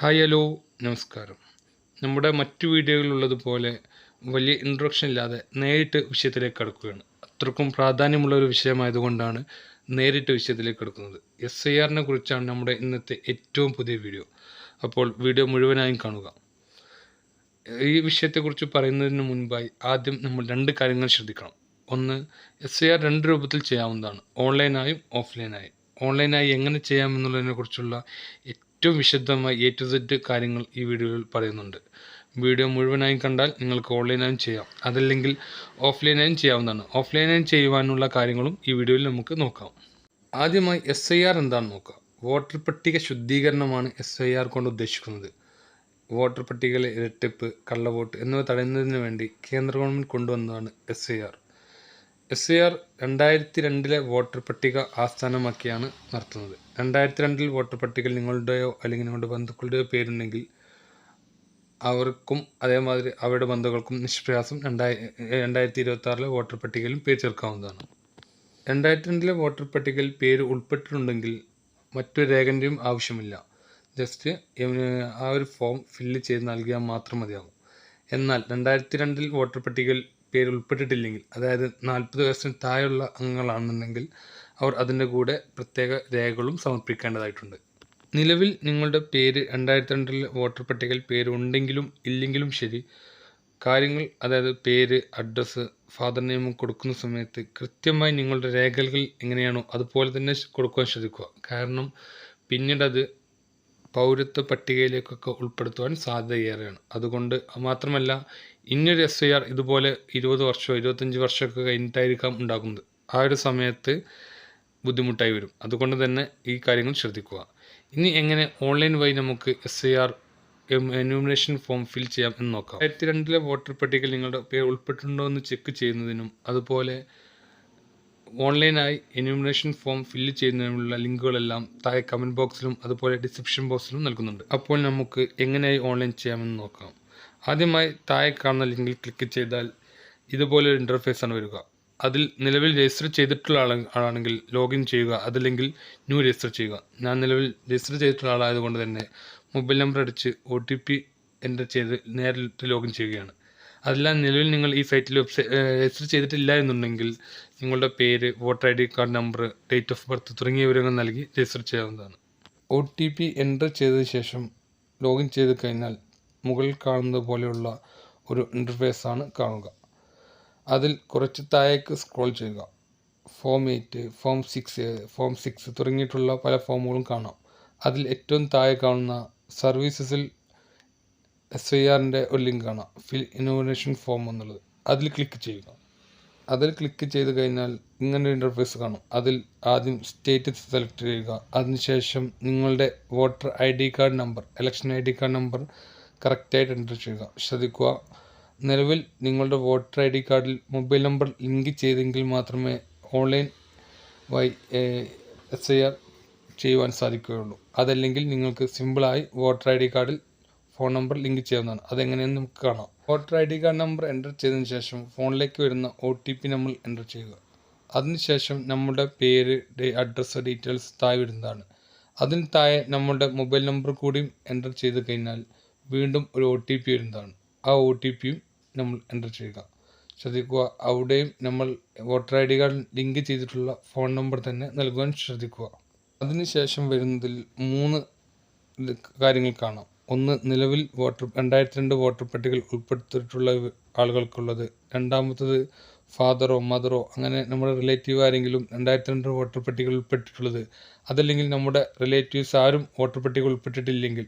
Hi hello നമസ്കാരം. നമ്മുടെ മറ്റു വീഡിയോകളിലുള്ളതുപോലെ വലിയ ഇൻട്രൊഡക്ഷൻ ഇല്ലാതെ നേരിട്ട് വിഷയത്തിലേക്ക് കടക്കുകയാണ്. അത്രക്കും പ്രാധാന്യമുള്ള ഒരു വിഷയമായതുകൊണ്ടാണ് നേരിട്ട് വിഷയത്തിലേക്ക് കടക്കുന്നത്. എസ് ഐ ആറിനെ കുറിച്ചാണ് നമ്മുടെ ഇന്നത്തെ ഏറ്റവും പുതിയ വീഡിയോ. അപ്പോൾ വീഡിയോ മുഴുവനായും കാണുക. ഈ വിഷയത്തെക്കുറിച്ച് പറയുന്നതിന് മുൻപായി ആദ്യം നമ്മൾ രണ്ട് കാര്യങ്ങൾ ശ്രദ്ധിക്കണം. ഒന്ന് എസ് ഐ ആർ രണ്ട് രൂപത്തിൽ ചെയ്യാവുന്നതാണ്. ഓൺലൈനായും ഓഫ്ലൈനായും. ഓൺലൈനായി എങ്ങനെ ചെയ്യാമെന്നുള്ളതിനെ കുറിച്ചുള്ള ഏറ്റവും വിശദമായി എ ടു സെഡ് കാര്യങ്ങൾ ഈ വീഡിയോയിൽ പറയുന്നുണ്ട്. വീഡിയോ മുഴുവനായും കണ്ടാൽ നിങ്ങൾക്ക് ഓൺലൈനായും ചെയ്യാം. അതല്ലെങ്കിൽ ഓഫ്ലൈനായും ചെയ്യാവുന്നതാണ്. ഓഫ്ലൈനായും ചെയ്യുവാനുള്ള കാര്യങ്ങളും ഈ വീഡിയോയിൽ നമുക്ക് നോക്കാം. ആദ്യമായി എസ് ഐ ആർ എന്താണെന്ന് നോക്കാം. വോട്ടർ പട്ടിക ശുദ്ധീകരണമാണ് എസ് ഐ ആർ കൊണ്ട് ഉദ്ദേശിക്കുന്നത്. വോട്ടർ പട്ടികയിലെ ഇരട്ടിപ്പ് കള്ളവോട്ട് എന്നിവ തടയുന്നതിന് വേണ്ടി കേന്ദ്ര ഗവൺമെന്റ് കൊണ്ടുവന്നതാണ് S I R S R രണ്ടായിരത്തി രണ്ടിലെ വോട്ടർ പട്ടിക ആസ്ഥാനമാക്കിയാണ് നടത്തുന്നത്. രണ്ടായിരത്തി രണ്ടിൽ വോട്ടർ പട്ടികയിൽ നിങ്ങളുടെയോ അല്ലെങ്കിൽ നിങ്ങളുടെ ബന്ധുക്കളുടെയോ പേരുണ്ടെങ്കിൽ അവർക്കും അതേമാതിരി അവരുടെ ബന്ധുക്കൾക്കും നിഷ്പ്രയാസം രണ്ടായി രണ്ടായിരത്തി ഇരുപത്തി ആറിലെ വോട്ടർ പട്ടികയിലും പേര് ചേർക്കാവുന്നതാണ്. രണ്ടായിരത്തി രണ്ടിലെ വോട്ടർ പട്ടികയിൽ പേര് ഉൾപ്പെട്ടിട്ടുണ്ടെങ്കിൽ മറ്റൊരു രേഖന്റെയും ആവശ്യമില്ല. ജസ്റ്റ് ആ ഒരു ഫോം ഫില്ല് ചെയ്ത് നൽകിയാൽ മാത്രം മതിയാകും. എന്നാൽ രണ്ടായിരത്തി രണ്ടിൽ വോട്ടർ പട്ടികയിൽ പേര് ഉൾപ്പെട്ടിട്ടില്ലെങ്കിൽ അതായത് നാൽപ്പത് വയസ്സിന് താഴെയുള്ള അംഗങ്ങളാണെന്നുണ്ടെങ്കിൽ അവർ അതിന്റെ കൂടെ പ്രത്യേക രേഖകളും സമർപ്പിക്കേണ്ടതായിട്ടുണ്ട്. നിലവിൽ നിങ്ങളുടെ പേര് രണ്ടായിരത്തി രണ്ടിൽ വോട്ടർ പട്ടികയിൽ പേര് ഉണ്ടെങ്കിലും ഇല്ലെങ്കിലും ശരി. കാര്യങ്ങൾ അതായത് പേര് അഡ്രസ്സ് ഫാദർ നെയിമും കൊടുക്കുന്ന സമയത്ത് കൃത്യമായി നിങ്ങളുടെ രേഖകൾ എങ്ങനെയാണോ അതുപോലെ തന്നെ കൊടുക്കുവാൻ ശ്രദ്ധിക്കുക. കാരണം പിന്നീടത് പൗരത്വ പട്ടികയിലേക്കൊക്കെ ഉൾപ്പെടുത്തുവാൻ സാധ്യതയേറെയാണ്. അതുകൊണ്ട് മാത്രമല്ല ഇനിയൊരു എസ് ഐ ആർ ഇതുപോലെ ഇരുപത് വർഷമോ ഇരുപത്തഞ്ച് വർഷമൊക്കെ കഴിഞ്ഞിട്ടായിരിക്കാം ഉണ്ടാകുന്നത് ആ ഒരു സമയത്ത് ബുദ്ധിമുട്ടായി വരും. അതുകൊണ്ട് തന്നെ ഈ കാര്യങ്ങൾ ശ്രദ്ധിക്കുക. ഇനി എങ്ങനെ ഓൺലൈൻ വഴി നമുക്ക് S I R enumeration form fill ചെയ്യാം എന്ന് നോക്കാം. രണ്ടായിരത്തി രണ്ടിലെ വോട്ടർ പട്ടികയിൽ നിങ്ങളുടെ പേര് ഉൾപ്പെട്ടിട്ടുണ്ടോ എന്ന് ചെക്ക് ചെയ്യുന്നതിനും അതുപോലെ ഓൺലൈനായി എന്യൂമിനേഷൻ ഫോം ഫില്ല് ചെയ്യുന്നതിനുള്ള ലിങ്കുകളെല്ലാം താഴെ കമന്റ് ബോക്സിലും അതുപോലെ ഡിസ്ക്രിപ്ഷൻ ബോക്സിലും നൽകുന്നുണ്ട്. അപ്പോൾ നമുക്ക് എങ്ങനെയായി ഓൺലൈൻ ചെയ്യാമെന്ന് നോക്കാം. ആദ്യമായി താഴെ കാണുന്ന ലിങ്കിൽ ക്ലിക്ക് ചെയ്താൽ ഇതുപോലൊരു ഇന്റർഫേസ് ആണ് വരിക. അതിൽ നിലവിൽ രജിസ്റ്റർ ചെയ്തിട്ടുള്ള ആള ആളാണെങ്കിൽ ലോഗിൻ ചെയ്യുക അതല്ലെങ്കിൽ ന്യൂ രജിസ്റ്റർ ചെയ്യുക. ഞാൻ നിലവിൽ രജിസ്റ്റർ ചെയ്തിട്ടുള്ള ആളായതുകൊണ്ട് തന്നെ മൊബൈൽ നമ്പർ അടിച്ച് ഒ ടി പി എന്റർ ചെയ്ത് നേരിട്ട് ലോഗിൻ ചെയ്യുകയാണ്. അതെല്ലാം നിലവിൽ നിങ്ങൾ ഈ സൈറ്റിൽ വെബ്സൈറ്റ് രജിസ്റ്റർ ചെയ്തിട്ടില്ല എന്നുണ്ടെങ്കിൽ നിങ്ങളുടെ പേര് voter I D card number date of birth തുടങ്ങിയ വിവരങ്ങൾ നൽകി രജിസ്റ്റർ ചെയ്യാവുന്നതാണ്. ഒ ടി പി എന്റർ ചെയ്തതിന് ശേഷം ലോഗിൻ ചെയ്ത് കഴിഞ്ഞാൽ മുകളിൽ കാണുന്നത് പോലെയുള്ള ഒരു ഇന്റർഫേസ് ആണ് കാണുക. അതിൽ കുറച്ച് താഴേക്ക് സ്ക്രോൾ ചെയ്യുക. Form eight form six form six തുടങ്ങിയിട്ടുള്ള പല ഫോമുകളും കാണാം. അതിൽ ഏറ്റവും താഴെ കാണുന്ന സർവീസസിൽ എസ് ഐ ആറിന്റെ ഒരു ലിങ്ക് കാണാം ഫിൽ ഇനോവേഷൻ ഫോം എന്നുള്ളത്. അതിൽ ക്ലിക്ക് ചെയ്യുക. അതിൽ ക്ലിക്ക് ചെയ്ത് കഴിഞ്ഞാൽ ഇങ്ങനെ ഇന്റർഫേസ് കാണും. അതിൽ ആദ്യം സ്റ്റേറ്റ് സെലക്ട് ചെയ്യുക. അതിനുശേഷം നിങ്ങളുടെ voter I D card number election I D card number കറക്റ്റായിട്ട് എന്റർ ചെയ്യുക. ശ്രദ്ധിക്കുക. നിലവിൽ നിങ്ങളുടെ വോട്ടർ ഐ ഡി കാർഡിൽ മൊബൈൽ നമ്പർ ലിങ്ക് ചെയ്തെങ്കിൽ മാത്രമേ online Y S I R ചെയ്യുവാൻ സാധിക്കുകയുള്ളൂ. അതല്ലെങ്കിൽ നിങ്ങൾക്ക് സിമ്പിളായി വോട്ടർ ഐ ഡി കാർഡിൽ ഫോൺ നമ്പർ ലിങ്ക് ചെയ്യാവുന്നതാണ്. അതെങ്ങനെയെന്ന് നമുക്ക് കാണാം. Voter I D card number enter ചെയ്തതിന് ശേഷം ഫോണിലേക്ക് വരുന്ന ഒ ടി പി നമ്മൾ എന്റർ ചെയ്യുക. അതിനുശേഷം നമ്മുടെ പേര് അഡ്രസ്സ് ഡീറ്റെയിൽസ് താഴെ വരുന്നതാണ്. അതിന് താഴെ നമ്മുടെ മൊബൈൽ നമ്പർ കൂടിയും എന്റർ ചെയ്ത് കഴിഞ്ഞാൽ വീണ്ടും ഒരു ഒ ടി പി വരുന്നതാണ്. ആ ഒ ടി പിയും നമ്മൾ എന്റർ ചെയ്യുക. ശ്രദ്ധിക്കുക അവിടെയും നമ്മൾ voter I D card link ചെയ്തിട്ടുള്ള ഫോൺ നമ്പർ തന്നെ നൽകുവാൻ ശ്രദ്ധിക്കുക. അതിനുശേഷം വരുന്നതിൽ മൂന്ന് കാര്യങ്ങൾ കാണാം. ഒന്ന് നിലവിൽ വോട്ടർ രണ്ടായിരത്തി രണ്ട് വോട്ടർ പട്ടികയിൽ ഉൾപ്പെടുത്തിയിട്ടുള്ള ആളുകൾക്കുള്ളത്. രണ്ടാമത്തത് ഫാദറോ മദറോ അങ്ങനെ നമ്മുടെ റിലേറ്റീവ് ആരെങ്കിലും രണ്ടായിരത്തി രണ്ട് വോട്ടർ പട്ടികയിൽ ഉൾപ്പെട്ടിട്ടുള്ളത്. അതല്ലെങ്കിൽ നമ്മുടെ റിലേറ്റീവ്സ് ആരും വോട്ടർ പട്ടികയിൽ ഉൾപ്പെട്ടിട്ടില്ലെങ്കിൽ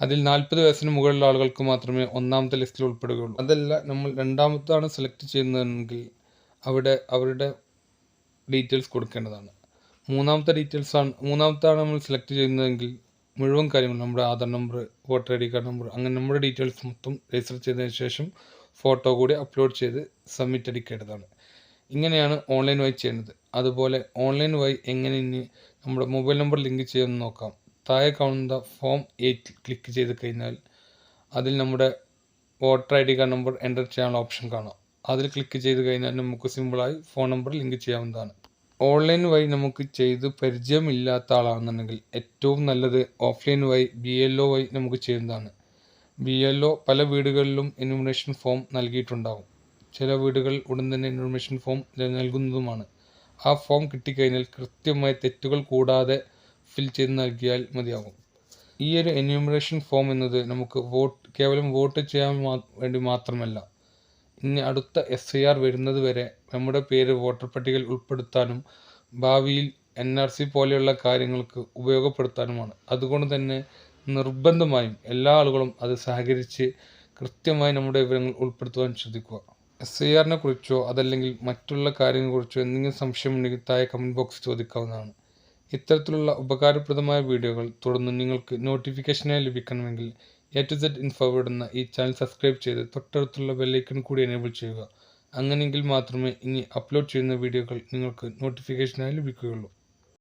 അതിൽ നാൽപ്പത് വയസ്സിന് മുകളിലുള്ള ആളുകൾക്ക് മാത്രമേ ഒന്നാമത്തെ ലിസ്റ്റിൽ ഉൾപ്പെടുകയുള്ളൂ. അതല്ല നമ്മൾ രണ്ടാമത്താണ് സെലക്ട് ചെയ്യുന്നതെങ്കിൽ അവിടെ അവരുടെ ഡീറ്റെയിൽസ് കൊടുക്കേണ്ടതാണ്. മൂന്നാമത്തെ ഡീറ്റെയിൽസ് ആണ് മൂന്നാമത്താണ് നമ്മൾ സെലക്ട് ചെയ്യുന്നതെങ്കിൽ മുഴുവൻ കാര്യങ്ങളും നമ്മുടെ Aadhaar number voter I D card number അങ്ങനെ നമ്മുടെ ഡീറ്റെയിൽസ് മൊത്തം രജിസ്റ്റർ ചെയ്തതിന് ശേഷം ഫോട്ടോ കൂടി അപ്ലോഡ് ചെയ്ത് സബ്മിറ്റ് അടിക്കേണ്ടതാണ്. ഇങ്ങനെയാണ് ഓൺലൈൻ വഴി ചെയ്യുന്നത്. അതുപോലെ ഓൺലൈൻ വഴി എങ്ങനെ ഇനി നമ്മുടെ മൊബൈൽ നമ്പർ ലിങ്ക് ചെയ്യുമെന്ന് നോക്കാം. താഴെ കാണുന്ന ഫോം എയ്റ്റ് ക്ലിക്ക് ചെയ്ത് കഴിഞ്ഞാൽ അതിൽ നമ്മുടെ voter I D card number enter ചെയ്യാനുള്ള ഓപ്ഷൻ കാണാം. അതിൽ ക്ലിക്ക് ചെയ്ത് കഴിഞ്ഞാൽ നമുക്ക് സിമ്പിളായി ഫോൺ നമ്പർ ലിങ്ക് ചെയ്യാവുന്നതാണ്. ഓൺലൈൻ വഴി നമുക്ക് ചെയ്ത് പരിചയമില്ലാത്ത ആളാണെന്നുണ്ടെങ്കിൽ ഏറ്റവും നല്ലത് ഓഫ്ലൈൻ വഴി ബി എൽ ഒ വഴി നമുക്ക് ചെയ്യുന്നതാണ്. ബി എൽ ഒ പല വീടുകളിലും ഇൻഫർമേഷൻ ഫോം നൽകിയിട്ടുണ്ടാകും ചില വീടുകൾ ഉടൻ തന്നെ ഇൻഫർമേഷൻ ഫോം നൽകുന്നതുമാണ്. ആ ഫോം കിട്ടിക്കഴിഞ്ഞാൽ കൃത്യമായി തെറ്റുകൾ കൂടാതെ ഫിൽ ചെയ്ത് നൽകിയാൽ മതിയാകും. ഈ ഒരു എന്യൂമറേഷൻ ഫോം എന്നത് നമുക്ക് വോട്ട് കേവലം വോട്ട് ചെയ്യാൻ വേണ്ടി മാത്രമല്ല. ഇനി അടുത്ത എസ് ഐ ആർ വരുന്നത് വരെ നമ്മുടെ പേര് വോട്ടർ പട്ടികയിൽ ഉൾപ്പെടുത്താനും ഭാവിയിൽ എൻ ആർ സി പോലെയുള്ള കാര്യങ്ങൾക്ക് ഉപയോഗപ്പെടുത്താനുമാണ്. അതുകൊണ്ട് തന്നെ നിർബന്ധമായും എല്ലാ ആളുകളും അത് സഹകരിച്ച് കൃത്യമായി നമ്മുടെ വിവരങ്ങൾ ഉൾപ്പെടുത്തുവാൻ ശ്രദ്ധിക്കുക. എസ് ഐ ആറിനെ കുറിച്ചോ അതല്ലെങ്കിൽ മറ്റുള്ള കാര്യങ്ങളെക്കുറിച്ചോ എന്തെങ്കിലും സംശയമുണ്ടെങ്കിൽ താഴെ കമന്റ് ബോക്സ് ചോദിക്കാവുന്നതാണ്. ഇത്തരത്തിലുള്ള ഉപകാരപ്രദമായ വീഡിയോകൾ തുടർന്ന് നിങ്ങൾക്ക് നോട്ടിഫിക്കേഷനായി ലഭിക്കണമെങ്കിൽ എ ടു സെഡ് ഇൻഫോ വിടുന്ന ഈ ചാനൽ സബ്സ്ക്രൈബ് ചെയ്ത് തൊട്ടടുത്തുള്ള ബെല്ലൈക്കൺ കൂടി എനേബിൾ ചെയ്യുക. അങ്ങനെയെങ്കിൽ മാത്രമേ ഇനി അപ്ലോഡ് ചെയ്യുന്ന വീഡിയോകൾ നിങ്ങൾക്ക് നോട്ടിഫിക്കേഷനായി ലഭിക്കുകയുള്ളൂ.